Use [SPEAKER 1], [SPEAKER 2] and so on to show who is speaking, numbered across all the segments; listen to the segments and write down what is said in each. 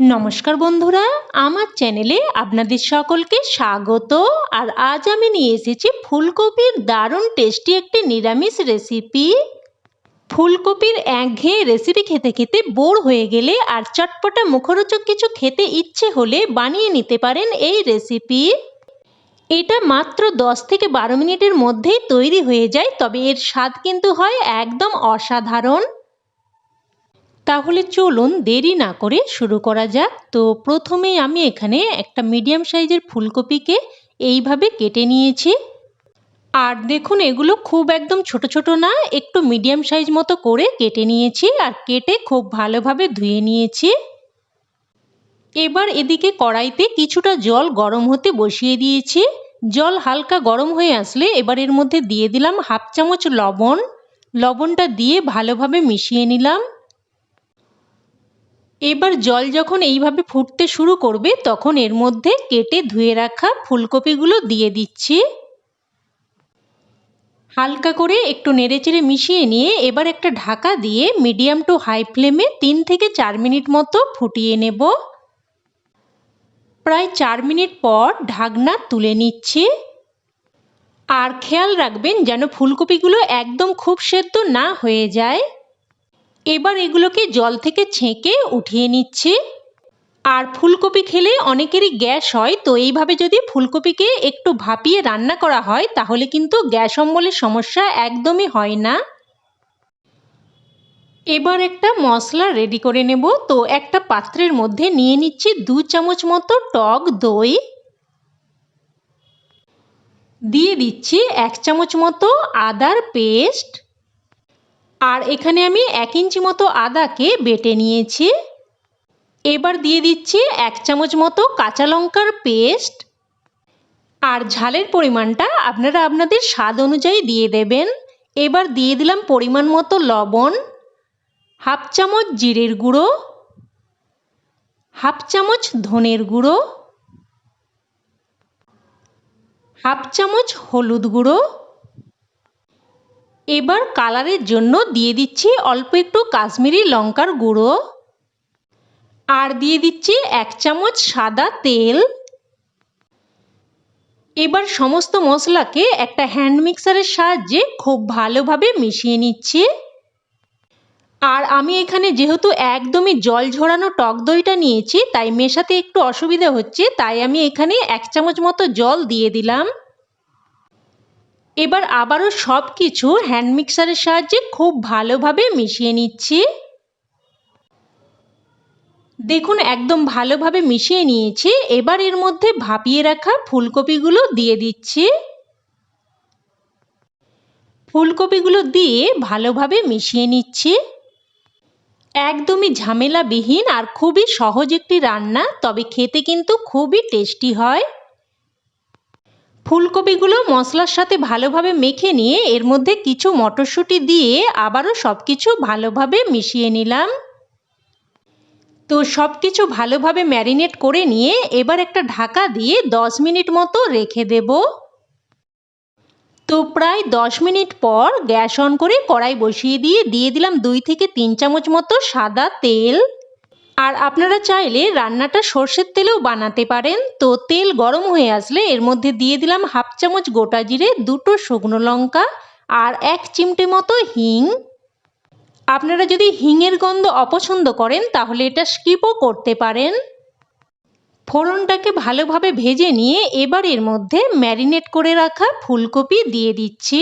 [SPEAKER 1] নমস্কার বন্ধুরা, আমার চ্যানেলে আপনাদের সকলকে স্বাগত। আর আজ আমি নিয়ে এসেছি ফুলকপির দারুণ টেস্টি একটি নিরামিষ রেসিপি ফুলকপির একঘেয়ে রেসিপি খেতে খেতে বোর হয়ে গেলে আর চটপটা মুখরোচক কিছু খেতে ইচ্ছে হলে বানিয়ে নিতে পারেন এই রেসিপি এটা মাত্র দশ থেকে বারো মিনিটের মধ্যেই তৈরি হয়ে যায়, তবে এর স্বাদ কিন্তু হয় একদম অসাধারণ। তাহলে চলুন দেরি না করে শুরু করা যাক। তো প্রথমেই আমি এখানে একটা মিডিয়াম সাইজের ফুলকপিকে এইভাবে কেটে নিয়েছি। আর দেখুন, এগুলো খুব একদম ছোট ছোট না, একটু মিডিয়াম সাইজ মতো করে কেটে নিয়েছি আর কেটে খুব ভালোভাবে ধুয়ে নিয়েছি। এবার এদিকে কড়াইতে কিছুটা জল গরম হতে বসিয়ে দিয়েছি। জল হালকা গরম হয়ে আসলে এবার এর মধ্যে দিয়ে দিলাম হাফ চামচ লবণ। লবণটা দিয়ে ভালোভাবে মিশিয়ে নিলাম। এবার জল যখন এইভাবে ফুটতে শুরু করবে, তখন এর মধ্যে কেটে ধুয়ে রাখা ফুলকপিগুলো দিয়ে দিচ্ছি। হালকা করে একটু নেড়েচেড়ে মিশিয়ে নিয়ে এবার একটা ঢাকা দিয়ে মিডিয়াম টু হাই ফ্লেমে তিন থেকে চার মিনিট মতো ফুটিয়ে নেব। প্রায় চার মিনিট পর ঢাকনা তুলে নিচ্ছি। আর খেয়াল রাখবেন যেন ফুলকপিগুলো একদম খুব সেদ্ধ না হয়ে যায়। এবার এগুলোকে জল থেকে ছেঁকে উঠিয়ে নিচ্ছি। আর ফুলকপি খেলে অনেকেরই গ্যাস হয়, তো এইভাবে যদি ফুলকপিকে একটু ভাপিয়ে রান্না করা হয়, তাহলে কিন্তু গ্যাস অম্বলের সমস্যা একদমই হয় না। এবার একটা মশলা রেডি করে নেব, তো একটা পাত্রের মধ্যে নিয়ে নিচ্ছি দু চামচ মতো টক দই। দিয়ে দিচ্ছি এক চামচ মতো আদার পেস্ট। আর এখানে আমি এক ইঞ্চি মতো আদাকে বেটে নিয়েছি। এবার দিয়ে দিচ্ছি এক চামচ মতো কাঁচা লঙ্কার পেস্ট। আর ঝালের পরিমাণটা আপনারা আপনাদের স্বাদ অনুযায়ী দিয়ে দেবেন। এবার দিয়ে দিলাম পরিমাণ মতো লবণ, হাফ চামচ জিরের গুঁড়ো, হাফ চামচ ধনের গুঁড়ো, হাফ চামচ হলুদ গুঁড়ো এবার কালারের জন্য দিয়ে দিচ্ছি অল্প একটু কাশ্মীরি লঙ্কার গুঁড়ো। আর দিয়ে দিচ্ছি এক চামচ সাদা তেল। এবার সমস্ত মশলাকে একটা হ্যান্ড মিক্সারের সাহায্যে খুব ভালোভাবে মিশিয়ে নিচ্ছি। আর আমি এখানে যেহেতু একদমই জল ঝরানো টক দইটা নিয়েছি, তাই মেশাতে একটু অসুবিধা হচ্ছে, তাই আমি এখানে এক চামচ মতো জল দিয়ে দিলাম। এবার আবারও সব কিছু হ্যান্ড মিক্সারের সাহায্যে খুব ভালোভাবে মিশিয়ে নিচ্ছি। দেখুন, একদম ভালোভাবে মিশিয়ে নিয়েছি। এবার এর মধ্যে ভাপিয়ে রাখা ফুলকপিগুলো দিয়ে দিচ্ছি। ফুলকপিগুলো দিয়ে ভালোভাবে মিশিয়ে নিচ্ছি। একদমই ঝামেলাবিহীন আর খুবই সহজ একটি রান্না, তবে খেতে কিন্তু খুবই টেস্টি হয়। ফুলকপিগুলো মশলার সাথে ভালোভাবে মেখে নিয়ে এর মধ্যে কিছু মটরশুঁটি দিয়ে আবারও সব কিছু ভালোভাবে মিশিয়ে নিলাম। তো সব কিছু ভালোভাবে ম্যারিনেট করে নিয়ে এবার একটা ঢাকা দিয়ে দশ মিনিট মতো রেখে দেব। তো প্রায় দশ মিনিট পর গ্যাস অন করে কড়াই বসিয়ে দিয়ে দিয়ে দিলাম দুই থেকে তিন চামচ মতো সাদা তেল। আর আপনারা চাইলে রান্নাটা সর্ষের তেলেও বানাতে পারেন। তো তেল গরম হয়ে আসলে এর মধ্যে দিয়ে দিলাম হাফ চামচ গোটা জিরে, দুটো শুকনো লঙ্কা আর এক চিমটে মতো হিং। আপনারা যদি হিঙের গন্ধ অপছন্দ করেন তাহলে এটা স্কিপও করতে পারেন। ফোড়নটাকে ভালোভাবে ভেজে নিয়ে এবার এর মধ্যে ম্যারিনেট করে রাখা ফুলকপি দিয়ে দিচ্ছি।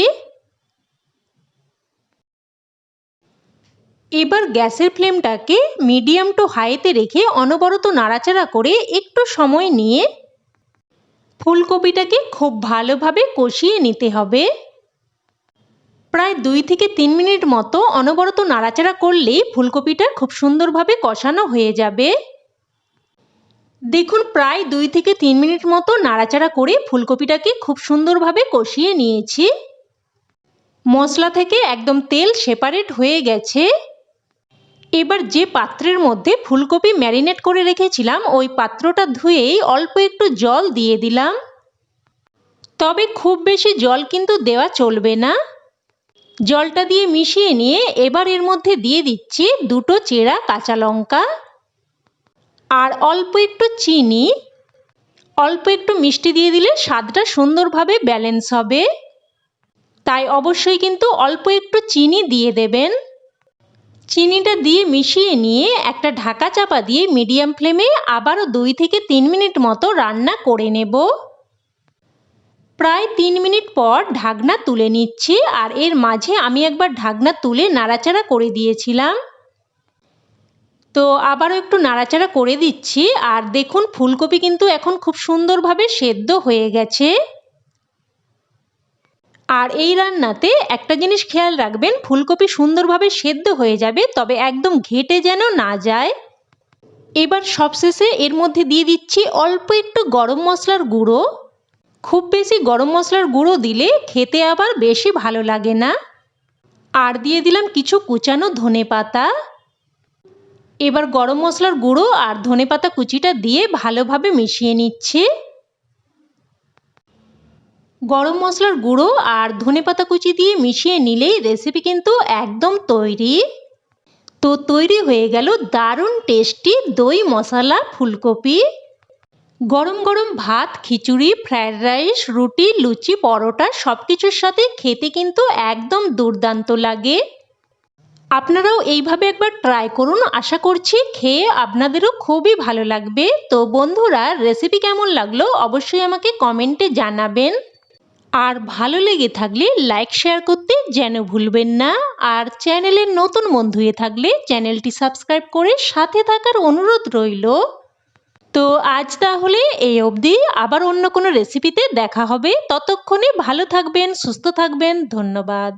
[SPEAKER 1] এবার গ্যাসের ফ্লেমটাকে মিডিয়াম টু হাইতে রেখে অনবরত নাড়াচাড়া করে একটু সময় নিয়ে ফুলকপিটাকে খুব ভালোভাবে কষিয়ে নিতে হবে। প্রায় দুই থেকে তিন মিনিট মতো অনবরত নাড়াচাড়া করলেই ফুলকপিটা খুব সুন্দরভাবে কষানো হয়ে যাবে। দেখুন, প্রায় দুই থেকে তিন মিনিট মতো নাড়াচাড়া করে ফুলকপিটাকে খুব সুন্দরভাবে কষিয়ে নিয়েছি। মশলা থেকে একদম তেল সেপারেট হয়ে গেছে। এবার যে পাত্রের মধ্যে ফুলকপি ম্যারিনেট করে রেখেছিলাম, ওই পাত্রটা ধুয়েই অল্প একটু জল দিয়ে দিলাম। তবে খুব বেশি জল কিন্তু দেওয়া চলবে না। জলটা দিয়ে মিশিয়ে নিয়ে এবার এর মধ্যে দিয়ে দিচ্ছি দুটো চেরা কাঁচা লঙ্কা আর অল্প একটু চিনি। অল্প একটু মিষ্টি দিয়ে দিলে স্বাদটা সুন্দরভাবে ব্যালেন্স হবে। তাই অবশ্যই কিন্তু অল্প একটু চিনি দিয়ে দেবেন। চিনিটা দিয়ে মিশিয়ে নিয়ে একটা ঢাকা চাপা দিয়ে মিডিয়াম ফ্লেমে আবারও দুই থেকে তিন মিনিট মতো রান্না করে নেব। প্রায় তিন মিনিট পর ঢাকনা তুলে নিচ্ছি আর এর মাঝে আমি একবার ঢাকনা তুলে নাড়াচাড়া করে দিয়েছিলাম। তো আবারও একটু নাড়াচাড়া করে দিচ্ছি আর দেখুন ফুলকপি কিন্তু এখন খুব সুন্দরভাবে সেদ্ধ হয়ে গেছে। আর এই রান্নাতে একটা জিনিস খেয়াল রাখবেন, ফুলকপি সুন্দরভাবে সেদ্ধ হয়ে যাবে, তবে একদম ঘেটে যেন না যায়। এবার সবশেষে এর মধ্যে দিয়ে দিচ্ছি অল্প একটু গরম মশলার গুঁড়ো। খুব বেশি গরম মশলার গুঁড়ো দিলে খেতে আবার বেশি ভালো লাগে না। আর দিয়ে দিলাম কিছু কুচানো ধনে পাতা। এবার গরম মশলার গুঁড়ো আর ধনে পাতা কুচিটা দিয়ে ভালোভাবে মিশিয়ে নিচ্ছি। গরম মশলার গুঁড়ো আর ধনে পাতা কুচি দিয়ে মিশিয়ে নিলেই রেসিপি কিন্তু একদম তৈরি। তো তৈরি হয়ে গেল দারুণ টেস্টি দই মশলা ফুলকপি। গরম গরম ভাত, খিচুড়ি ফ্রায়েড রাইস রুটি, লুচি, পরোটা সব কিছুর সাথে খেতে কিন্তু একদম দুর্দান্ত লাগে। আপনারাও এইভাবে একবার ট্রাই করুন, আশা করছি খেয়ে আপনাদেরও খুবই ভালো লাগবে। তো বন্ধুরা রেসিপি কেমন লাগল অবশ্যই আমাকে কমেন্টে জানাবেন। আর ভালো লেগে থাকলে লাইক শেয়ার করতে যেন ভুলবেন না। আর চ্যানেলের নতুন বন্ধু হয়ে থাকলে চ্যানেলটি সাবস্ক্রাইব করে সাথে থাকার অনুরোধ রইল। তো আজ তাহলে এই অবধি। আবার অন্য কোনো রেসিপিতে দেখা হবে। ততক্ষণে ভালো থাকবেন, সুস্থ থাকবেন। ধন্যবাদ।